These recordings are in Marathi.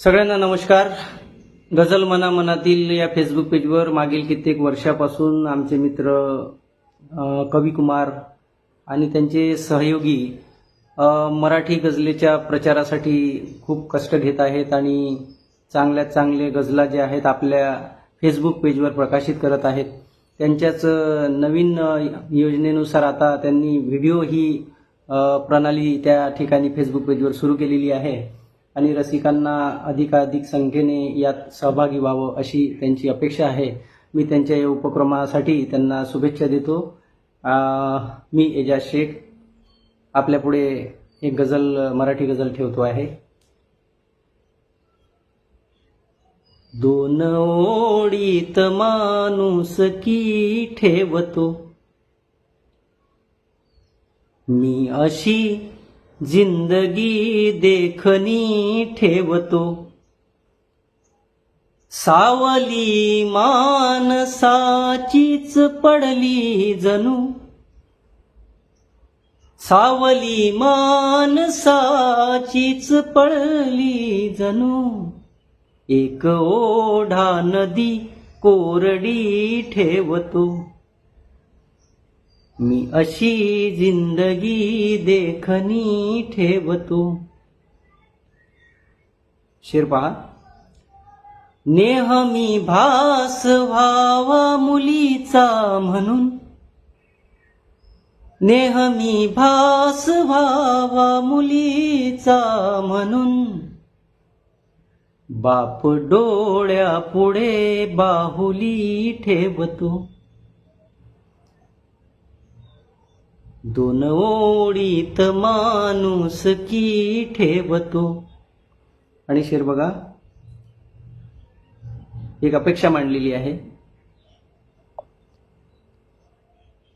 सगळ्यांना नमस्कार. गझल मना मनातील या फेसबुक पेजवर मागील कित्येक वर्षापासून आमचे मित्र कवी कुमार आणि त्यांचे सहयोगी मराठी गझलेच्या प्रचारासाठी खूप कष्ट घेत आहेत आणि चांगल्यात चांगले गझला जे आहेत आपल्या फेसबुक पेजवर प्रकाशित करत आहेत. त्यांच्याच नवीन योजनेनुसार आता त्यांनी व्हिडिओ ही प्रणाली त्या ठिकाणी फेसबुक पेजवर सुरू केलेली आहे. आणि रसिकांना अधिकाधिक संख्येने यात सहभागी व्हावं अशी त्यांची अपेक्षा आहे. मी त्यांच्या या उपक्रमासाठी त्यांना शुभेच्छा देतो. मी एजाज शेख. आपल्यापुढे एक गझल मराठी गझल ठेवतो आहे. दोन ओळीत माणूस की ठेवतो. मी अशी जिंदगी देखणी ठेवतो. सावली मानसाचीच पडली जणू. सावली मानसाचीच पडली जणू. एक ओढा नदी कोरडी ठेवतो. मी अशी जिंदगी देखणी ठेवतो. शेर पहा. नेहमी भास व्हावा मुलीचा म्हणून. नेहमी भास व्हावा मुलीचा म्हणून. बाप डोळ्या पुढे बाहुली ठेवतो. दोन ओळीत माणूस की ठेवतो. आणि शेर बघा एक अपेक्षा मांडलेली आहे.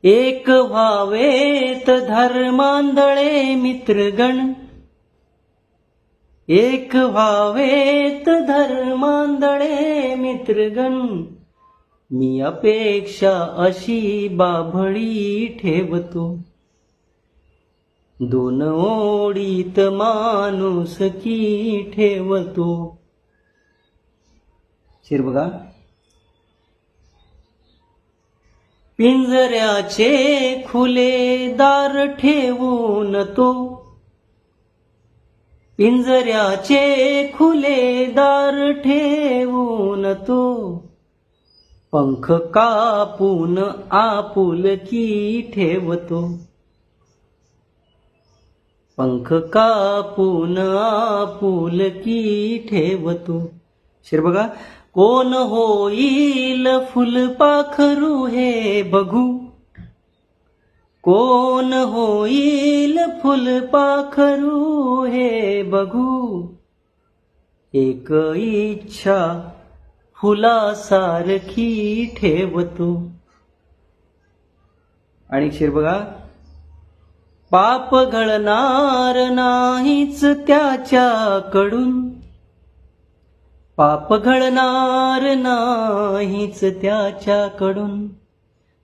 एक व्हावेत धर्मांधळे मित्रगण. एक व्हावेत धर्मांधळे मित्रगण. मी अपेक्षा अशी बाभळी ठेवतो. दोन ओळीत माणूस की ठेवतो. शिर बघा. पिंजऱ्याचे खुले दार ठेवून तो. पिंजऱ्याचे खुले दार ठेवून तो. पंख कापून आपुलकी ठेवतो. पंख कापून आपुलकी ठेवतो. शिर बघा कोण होईल फुलपाखरू हे बघू. कोण होईल फुलपाखरू हे बघू. एक इच्छा फुलासारखी ठेवतो. आणि शिर बघा पाप घडणार नाहीच त्याच्याकडून. पाप घडणार नाहीच त्याच्याकडून.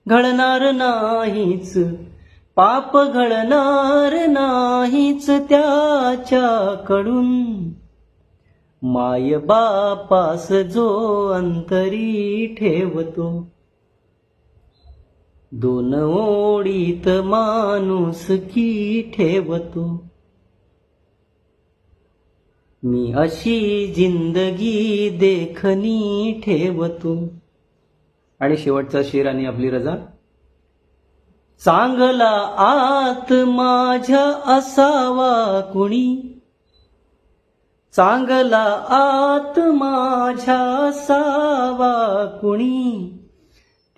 घडणार नाहीच पाप घडणार नाहीच त्याच्याकडून. माय बापास जो अंतरी ठेवतो दोन ओळीत माणूस की ठेवतो? मी अशी जिंदगी देखणी ठेवतो. आणि शेवटचा शेर आणि आपली रजा? चांगला आत माझ्या असावा कुणी? चांगला आत माझ्या असावा कुणी?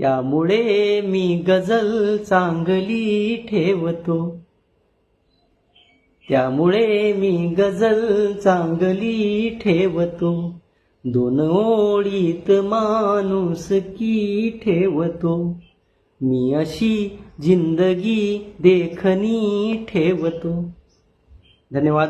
त्यामुळे मी गजल चांगली ठेवतो. त्यामुळे मी गजल चांगली ठेवतो. दोन ओळीत माणूस की ठेवतो. मी अशी जिंदगी देखणी ठेवतो. धन्यवाद.